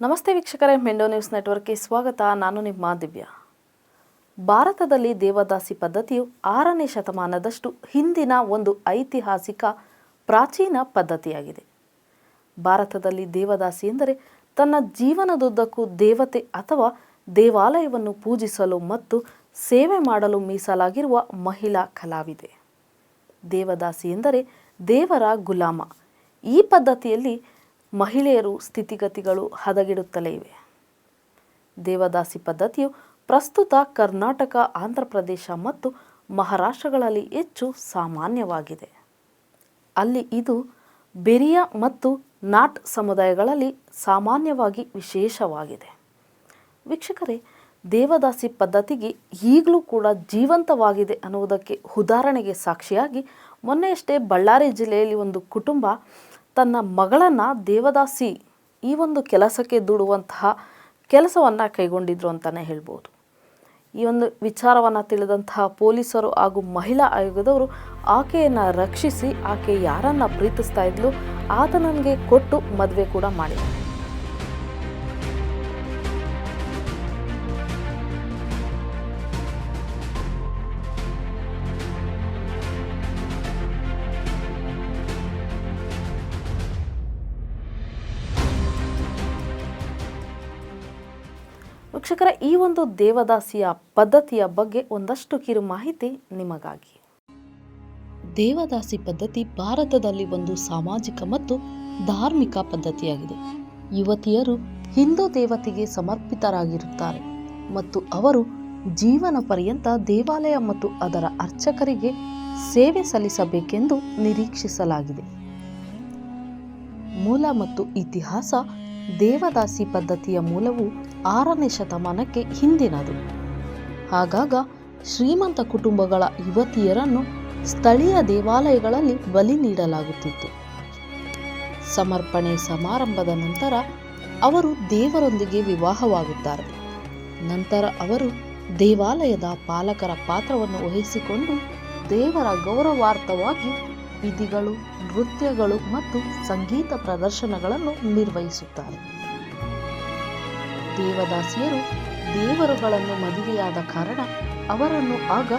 ನಮಸ್ತೆ ವೀಕ್ಷಕರೇ, ಮೆಂಡೋ ನ್ಯೂಸ್ ನೆಟ್ವರ್ಕ್ಗೆ ಸ್ವಾಗತ. ನಾನು ನಿಮ್ಮ ದಿವ್ಯಾ. ಭಾರತದಲ್ಲಿ ದೇವದಾಸಿ ಪದ್ಧತಿಯು ಆರನೇ ಶತಮಾನದಷ್ಟು ಹಿಂದಿನ ಒಂದು ಐತಿಹಾಸಿಕ ಪ್ರಾಚೀನ ಪದ್ಧತಿಯಾಗಿದೆ. ಭಾರತದಲ್ಲಿ ದೇವದಾಸಿ ಎಂದರೆ ತನ್ನ ಜೀವನದುದ್ದಕ್ಕೂ ದೇವತೆ ಅಥವಾ ದೇವಾಲಯವನ್ನು ಪೂಜಿಸಲು ಮತ್ತು ಸೇವೆ ಮಾಡಲು ಮೀಸಲಾಗಿರುವ ಮಹಿಳಾ ಕಲಾವಿದೆ. ದೇವದಾಸಿ ಎಂದರೆ ದೇವರ ಗುಲಾಮ. ಈ ಪದ್ಧತಿಯಲ್ಲಿ ಮಹಿಳೆಯರು ಸ್ಥಿತಿಗತಿಗಳು ಹದಗೆಡುತ್ತಲೇ ಇವೆ. ದೇವದಾಸಿ ಪದ್ಧತಿಯು ಪ್ರಸ್ತುತ ಕರ್ನಾಟಕ ಆಂಧ್ರಪ್ರದೇಶ ಮತ್ತು ಮಹಾರಾಷ್ಟ್ರಗಳಲ್ಲಿ ಹೆಚ್ಚು ಸಾಮಾನ್ಯವಾಗಿದೆ. ಅಲ್ಲಿ ಇದು ಬೆರಿಯ ಮತ್ತು ನಾಟ್ ಸಮುದಾಯಗಳಲ್ಲಿ ಸಾಮಾನ್ಯವಾಗಿ ವಿಶೇಷವಾಗಿದೆ. ವೀಕ್ಷಕರೇ, ದೇವದಾಸಿ ಪದ್ಧತಿಗೆ ಈಗಲೂ ಕೂಡ ಜೀವಂತವಾಗಿದೆ ಅನ್ನುವುದಕ್ಕೆ ಉದಾಹರಣೆಗೆ ಸಾಕ್ಷಿಯಾಗಿ ಮೊನ್ನೆಯಷ್ಟೇ ಬಳ್ಳಾರಿ ಜಿಲ್ಲೆಯಲ್ಲಿ ಒಂದು ಕುಟುಂಬ ತನ್ನ ಮಗಳನ್ನು ದೇವದಾಸಿ ಈ ಒಂದು ಕೆಲಸಕ್ಕೆ ದುಡುವಂತಹ ಕೆಲಸವನ್ನು ಕೈಗೊಂಡಿದ್ರು ಅಂತಲೇ ಹೇಳ್ಬೋದು. ಈ ಒಂದು ವಿಚಾರವನ್ನು ತಿಳಿದಂತಹ ಪೊಲೀಸರು ಹಾಗೂ ಮಹಿಳಾ ಆಯೋಗದವರು ಆಕೆಯನ್ನು ರಕ್ಷಿಸಿ ಆಕೆ ಯಾರನ್ನು ಪ್ರೀತಿಸ್ತಾ ಇದ್ಲು ಆತನಿಗೆ ಕೊಟ್ಟು ಮದುವೆ ಕೂಡ ಮಾಡಿದ್ದಾರೆ ವೀಕ್ಷಕರ, ಈ ಒಂದು ದೇವದಾಸಿಯ ಪದ್ಧತಿಯ ಬಗ್ಗೆ ಒಂದಷ್ಟು ಕಿರು ಮಾಹಿತಿ ನಿಮಗಾಗಿ. ದೇವದಾಸಿ ಪದ್ಧತಿ ಭಾರತದಲ್ಲಿ ಒಂದು ಸಾಮಾಜಿಕ ಮತ್ತು ಧಾರ್ಮಿಕ ಪದ್ಧತಿಯಾಗಿದೆ. ಯುವತಿಯರು ಹಿಂದೂ ದೇವತೆಗೆ ಸಮರ್ಪಿತರಾಗಿರುತ್ತಾರೆ ಮತ್ತು ಅವರು ಜೀವನ ಪರ್ಯಂತ ದೇವಾಲಯ ಮತ್ತು ಅದರ ಅರ್ಚಕರಿಗೆ ಸೇವೆ ಸಲ್ಲಿಸಬೇಕೆಂದು ನಿರೀಕ್ಷಿಸಲಾಗಿದೆ. ಮೂಲ ಮತ್ತು ಇತಿಹಾಸ ದೇವದಾಸಿ ಪದ್ಧತಿಯ ಮೂಲವು ಆರನೇ ಶತಮಾನಕ್ಕೆ ಹಿಂದಿನದು. ಆಗಾಗ ಶ್ರೀಮಂತ ಕುಟುಂಬಗಳ ಯುವತಿಯರನ್ನು ಸ್ಥಳೀಯ ದೇವಾಲಯಗಳಲ್ಲಿ ಬಲಿ ನೀಡಲಾಗುತ್ತಿತ್ತು. ಸಮರ್ಪಣೆ ಸಮಾರಂಭದ ನಂತರ ಅವರು ದೇವರೊಂದಿಗೆ ವಿವಾಹವಾಗುತ್ತಾರೆ. ನಂತರ ಅವರು ದೇವಾಲಯದ ಪಾಲಕರ ಪಾತ್ರವನ್ನು ವಹಿಸಿಕೊಂಡು ದೇವರ ಗೌರವಾರ್ಥವಾಗಿ ವಿಧಿಗಳು, ನೃತ್ಯಗಳು ಮತ್ತು ಸಂಗೀತ ಪ್ರದರ್ಶನಗಳನ್ನು ನಿರ್ವಹಿಸುತ್ತಾರೆ. ದೇವದಾಸಿಯರು ದೇವರುಗಳನ್ನು ಮದುವೆಯಾದ ಕಾರಣ ಅವರನ್ನು ಆಗ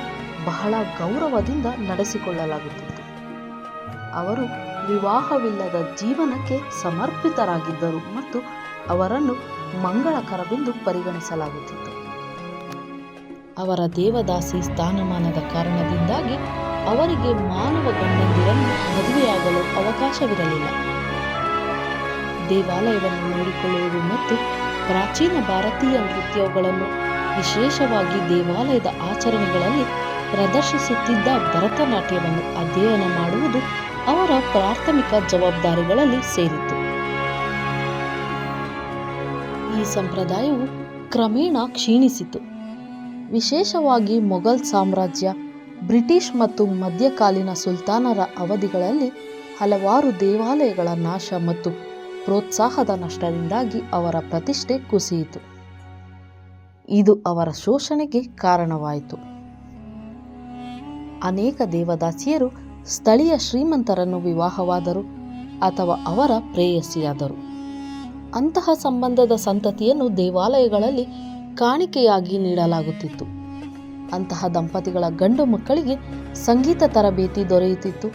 ಬಹಳ ಗೌರವದಿಂದ ನಡೆಸಿಕೊಳ್ಳಲಾಗುತ್ತಿತ್ತು. ಅವರು ವಿವಾಹವಿಲ್ಲದ ಜೀವನಕ್ಕೆ ಸಮರ್ಪಿತರಾಗಿದ್ದರು ಮತ್ತು ಅವರನ್ನು ಮಂಗಳಕರವೆಂದು ಪರಿಗಣಿಸಲಾಗುತ್ತಿತ್ತು. ಅವರ ದೇವದಾಸಿ ಸ್ಥಾನಮಾನದ ಕಾರಣದಿಂದಾಗಿ ಅವರಿಗೆ ಮಾನವ ಗಂಡಂದಿರನ್ನು ಮದುವೆಯಾಗಲು ಅವಕಾಶವಿರಲಿಲ್ಲ. ದೇವಾಲಯವನ್ನು ನೋಡಿಕೊಳ್ಳುವುದು ಮತ್ತು ಪ್ರಾಚೀನ ಭಾರತೀಯ ನೃತ್ಯಗಳನ್ನು, ವಿಶೇಷವಾಗಿ ದೇವಾಲಯದ ಆಚರಣೆಗಳಲ್ಲಿ ಪ್ರದರ್ಶಿಸುತ್ತಿದ್ದ ಭರತನಾಟ್ಯವನ್ನು ಅಧ್ಯಯನ ಮಾಡುವುದು ಅವರ ಪ್ರಾಥಮಿಕ ಜವಾಬ್ದಾರಿಗಳಲ್ಲಿ ಸೇರಿತ್ತು. ಈ ಸಂಪ್ರದಾಯವು ಕ್ರಮೇಣ ಕ್ಷೀಣಿಸಿತು. ವಿಶೇಷವಾಗಿ ಮೊಘಲ್ ಸಾಮ್ರಾಜ್ಯ ಬ್ರಿಟಿಷ್ ಮತ್ತು ಮಧ್ಯಕಾಲೀನ ಸುಲ್ತಾನರ ಅವಧಿಗಳಲ್ಲಿ ಹಲವಾರು ದೇವಾಲಯಗಳ ನಾಶ ಮತ್ತು ಪ್ರೋತ್ಸಾಹದ ನಷ್ಟದಿಂದಾಗಿ ಅವರ ಪ್ರತಿಷ್ಠೆ ಕುಸಿಯಿತು. ಇದು ಅವರ ಶೋಷಣೆಗೆ ಕಾರಣವಾಯಿತು. ಅನೇಕ ದೇವದಾಸಿಯರು ಸ್ಥಳೀಯ ಶ್ರೀಮಂತರನ್ನು ವಿವಾಹವಾದರು ಅಥವಾ ಅವರ ಪ್ರೇಯಸಿಯಾದರು. ಅಂತಹ ಸಂಬಂಧದ ಸಂತತಿಯನ್ನು ದೇವಾಲಯಗಳಲ್ಲಿ ಕಾಣಿಕೆಯಾಗಿ ನೀಡಲಾಗುತ್ತಿತ್ತು. ಅಂತಹ ದಂಪತಿಗಳ ಗಂಡು ಮಕ್ಕಳಿಗೆ ಸಂಗೀತ ತರಬೇತಿ ದೊರೆಯುತ್ತಿತ್ತು.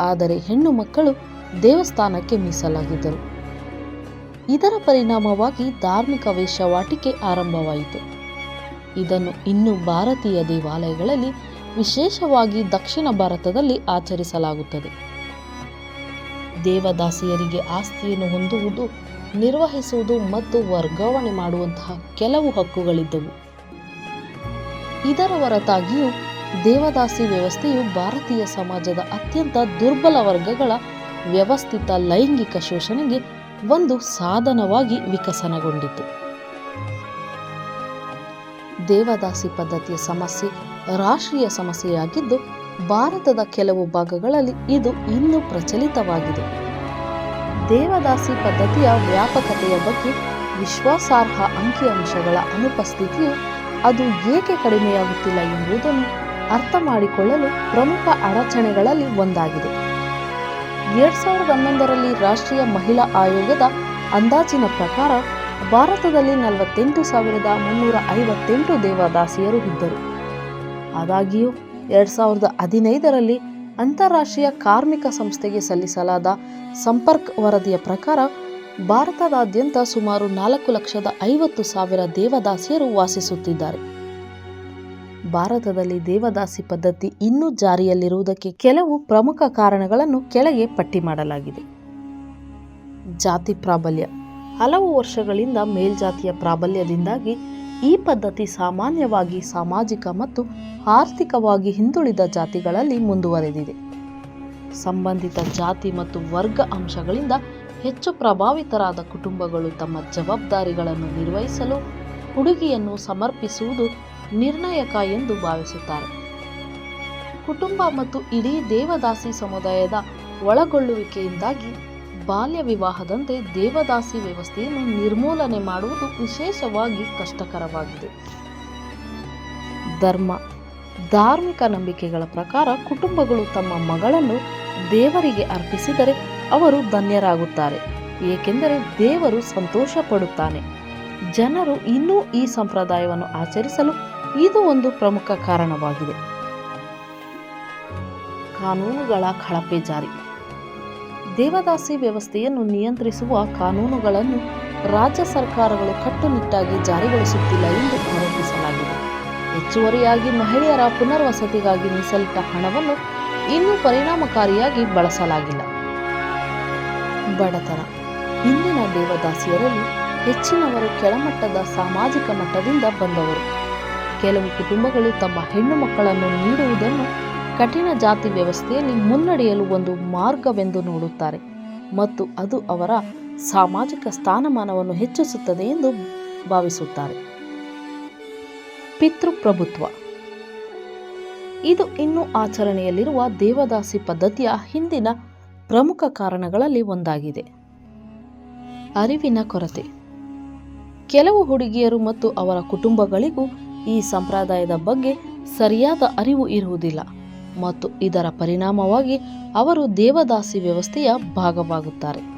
ಆದರೆ ಹೆಣ್ಣು ಮಕ್ಕಳು ದೇವಸ್ಥಾನಕ್ಕೆ ಮೀಸಲಾಗಿದ್ದರು. ಇದರ ಪರಿಣಾಮವಾಗಿ ಧಾರ್ಮಿಕ ವೇಷವಾಟಿಕೆ ಆರಂಭವಾಯಿತು. ಇದನ್ನು ಇನ್ನು ಭಾರತೀಯ ದೇವಾಲಯಗಳಲ್ಲಿ ವಿಶೇಷವಾಗಿ ದಕ್ಷಿಣ ಭಾರತದಲ್ಲಿ ಆಚರಿಸಲಾಗುತ್ತದೆ. ದೇವದಾಸಿಯರಿಗೆ ಆಸ್ತಿಯನ್ನು ಹೊಂದುವುದು, ನಿರ್ವಹಿಸುವುದು ಮತ್ತು ವರ್ಗಾವಣೆ ಮಾಡುವಂತಹ ಕೆಲವು ಹಕ್ಕುಗಳಿದ್ದವು. ಇದರ ಹೊರತಾಗಿಯೂ ದೇವದಾಸಿ ವ್ಯವಸ್ಥೆಯು ಭಾರತೀಯ ಸಮಾಜದ ಅತ್ಯಂತ ದುರ್ಬಲ ವರ್ಗಗಳ ವ್ಯವಸ್ಥಿತ ಲೈಂಗಿಕ ಶೋಷಣೆಗೆ ಒಂದು ಸಾಧನವಾಗಿ ವಿಕಸನಗೊಂಡಿತು. ದೇವದಾಸಿ ಪದ್ಧತಿಯ ಸಮಸ್ಯೆ ರಾಷ್ಟ್ರೀಯ ಸಮಸ್ಯೆಯಾಗಿದ್ದು, ಭಾರತದ ಕೆಲವು ಭಾಗಗಳಲ್ಲಿ ಇದು ಇನ್ನೂ ಪ್ರಚಲಿತವಾಗಿದೆ. ದೇವದಾಸಿ ಪದ್ಧತಿಯ ವ್ಯಾಪಕತೆಯ ಬಗ್ಗೆ ವಿಶ್ವಾಸಾರ್ಹ ಅಂಕಿಅಂಶಗಳ ಅನುಪಸ್ಥಿತಿಯು ಅದು ಏಕೆ ಕಡಿಮೆಯಾಗುತ್ತಿಲ್ಲ ಎಂಬುದನ್ನು ಅರ್ಥ ಮಾಡಿಕೊಳ್ಳಲು ಪ್ರಮುಖ ಅಡಚಣೆಗಳಲ್ಲಿ ಒಂದಾಗಿದೆ. ಎರಡ್ ಸಾವಿರದ ಹನ್ನೊಂದರಲ್ಲಿ ರಾಷ್ಟ್ರೀಯ ಮಹಿಳಾ ಆಯೋಗದ ಅಂದಾಜಿನ ಪ್ರಕಾರ ಭಾರತದಲ್ಲಿ ನಲವತ್ತೆಂಟು ಸಾವಿರದ ಮುನ್ನೂರ ಐವತ್ತೆಂಟು ದೇವದಾಸಿಯರು ಇದ್ದರು. ಆದಾಗ್ಯೂ, ಎರಡು ಸಾವಿರದ ಹದಿನೈದರಲ್ಲಿ ಅಂತಾರಾಷ್ಟ್ರೀಯ ಕಾರ್ಮಿಕ ಸಂಸ್ಥೆಗೆ ಸಲ್ಲಿಸಲಾದ ಸಂಪರ್ಕ್ ವರದಿಯ ಪ್ರಕಾರ ಭಾರತದಾದ್ಯಂತ ಸುಮಾರು ನಾಲ್ಕು ಲಕ್ಷದ ಐವತ್ತು ಸಾವಿರ ದೇವದಾಸಿಯರು ವಾಸಿಸುತ್ತಿದ್ದಾರೆ. ಭಾರತದಲ್ಲಿ ದೇವದಾಸಿ ಪದ್ಧತಿ ಇನ್ನೂ ಜಾರಿಯಲ್ಲಿರುವುದಕ್ಕೆ ಕೆಲವು ಪ್ರಮುಖ ಕಾರಣಗಳನ್ನು ಕೆಳಗೆ ಪಟ್ಟಿ ಮಾಡಲಾಗಿದೆ. ಜಾತಿ ಪ್ರಾಬಲ್ಯ. ಹಲವು ವರ್ಷಗಳಿಂದ ಮೇಲ್ಜಾತಿಯ ಪ್ರಾಬಲ್ಯದಿಂದಾಗಿ ಈ ಪದ್ಧತಿ ಸಾಮಾನ್ಯವಾಗಿ ಸಾಮಾಜಿಕ ಮತ್ತು ಆರ್ಥಿಕವಾಗಿ ಹಿಂದುಳಿದ ಜಾತಿಗಳಲ್ಲಿ ಮುಂದುವರೆದಿದೆ. ಸಂಬಂಧಿತ ಜಾತಿ ಮತ್ತು ವರ್ಗ ಅಂಶಗಳಿಂದ ಹೆಚ್ಚು ಪ್ರಭಾವಿತರಾದ ಕುಟುಂಬಗಳು ತಮ್ಮ ಜವಾಬ್ದಾರಿಗಳನ್ನು ನಿರ್ವಹಿಸಲು ಹುಡುಗಿಯನ್ನು ಸಮರ್ಪಿಸುವುದು ನಿರ್ಣಾಯಕ ಎಂದು ಭಾವಿಸುತ್ತಾರೆ. ಕುಟುಂಬ ಮತ್ತು ಇಡೀ ದೇವದಾಸಿ ಸಮುದಾಯದ ಒಳಗೊಳ್ಳುವಿಕೆಯಿಂದಾಗಿ ಬಾಲ್ಯ ವಿವಾಹದಂತೆ ದೇವದಾಸಿ ವ್ಯವಸ್ಥೆಯನ್ನು ನಿರ್ಮೂಲನೆ ಮಾಡುವುದು ವಿಶೇಷವಾಗಿ ಕಷ್ಟಕರವಾಗಿದೆ. ಧರ್ಮ, ಧಾರ್ಮಿಕ ನಂಬಿಕೆಗಳ ಪ್ರಕಾರ ಕುಟುಂಬಗಳು ತಮ್ಮ ಮಗಳನ್ನು ದೇವರಿಗೆ ಅರ್ಪಿಸಿದರೆ ಅವರು ಧನ್ಯರಾಗುತ್ತಾರೆ, ಏಕೆಂದರೆ ದೇವರು ಸಂತೋಷ ಪಡುತ್ತಾನೆ ಜನರು ಇನ್ನೂ ಈ ಸಂಪ್ರದಾಯವನ್ನು ಆಚರಿಸಲು ಇದು ಒಂದು ಪ್ರಮುಖ ಕಾರಣವಾಗಿದೆ. ಕಾನೂನುಗಳ ಕಳಪೆ ಜಾರಿ. ದೇವದಾಸಿ ವ್ಯವಸ್ಥೆಯನ್ನು ನಿಯಂತ್ರಿಸುವ ಕಾನೂನುಗಳನ್ನು ರಾಜ್ಯ ಸರ್ಕಾರಗಳು ಕಟ್ಟುನಿಟ್ಟಾಗಿ ಜಾರಿಗೊಳಿಸುತ್ತಿಲ್ಲ ಎಂದು ಆರೋಪಿಸಲಾಗಿದೆ. ಹೆಚ್ಚುವರಿಯಾಗಿ ಮಹಿಳೆಯರ ಪುನರ್ವಸತಿಗಾಗಿ ಮೀಸಲಿಟ್ಟ ಹಣವನ್ನು ಇನ್ನೂ ಪರಿಣಾಮಕಾರಿಯಾಗಿ ಬಳಸಲಾಗಿಲ್ಲ. ಬಡತನ. ಇಂದಿನ ದೇವದಾಸಿಯರಲ್ಲಿ ಹೆಚ್ಚಿನವರು ಕೆಳಮಟ್ಟದ ಸಾಮಾಜಿಕ ಮಟ್ಟದಿಂದ ಬಂದವರು. ಕೆಲವು ಕುಟುಂಬಗಳು ತಮ್ಮ ಹೆಣ್ಣು ಮಕ್ಕಳನ್ನು ನೀಡುವುದನ್ನು ಕಠಿಣ ಜಾತಿ ವ್ಯವಸ್ಥೆಯಲ್ಲಿ ಮುನ್ನಡೆಯಲು ಒಂದು ಮಾರ್ಗವೆಂದು ನೋಡುತ್ತಾರೆ. ಮತ್ತು ಅದು ಅವರ ಸಾಮಾಜಿಕ ಸ್ಥಾನಮಾನವನ್ನು ಹೆಚ್ಚಿಸುತ್ತದೆ ಎಂದು ಭಾವಿಸುತ್ತಾರೆ. ಪಿತೃಪ್ರಭುತ್ವ. ಇದು ಇನ್ನೂ ಆಚರಣೆಯಲ್ಲಿರುವ ದೇವದಾಸಿ ಪದ್ಧತಿಯ ಹಿಂದಿನ ಪ್ರಮುಖ ಕಾರಣಗಳಲ್ಲಿ ಒಂದಾಗಿದೆ. ಅರಿವಿನ ಕೊರತೆ. ಕೆಲವು ಹುಡುಗಿಯರು ಮತ್ತು ಅವರ ಕುಟುಂಬಗಳಿಗೂ ಈ ಸಂಪ್ರದಾಯದ ಬಗ್ಗೆ ಸರಿಯಾದ ಅರಿವು ಇರುವುದಿಲ್ಲ ಮತ್ತು ಇದರ ಪರಿಣಾಮವಾಗಿ ಅವರು ದೇವದಾಸಿ ವ್ಯವಸ್ಥೆಯ ಭಾಗವಾಗುತ್ತಾರೆ.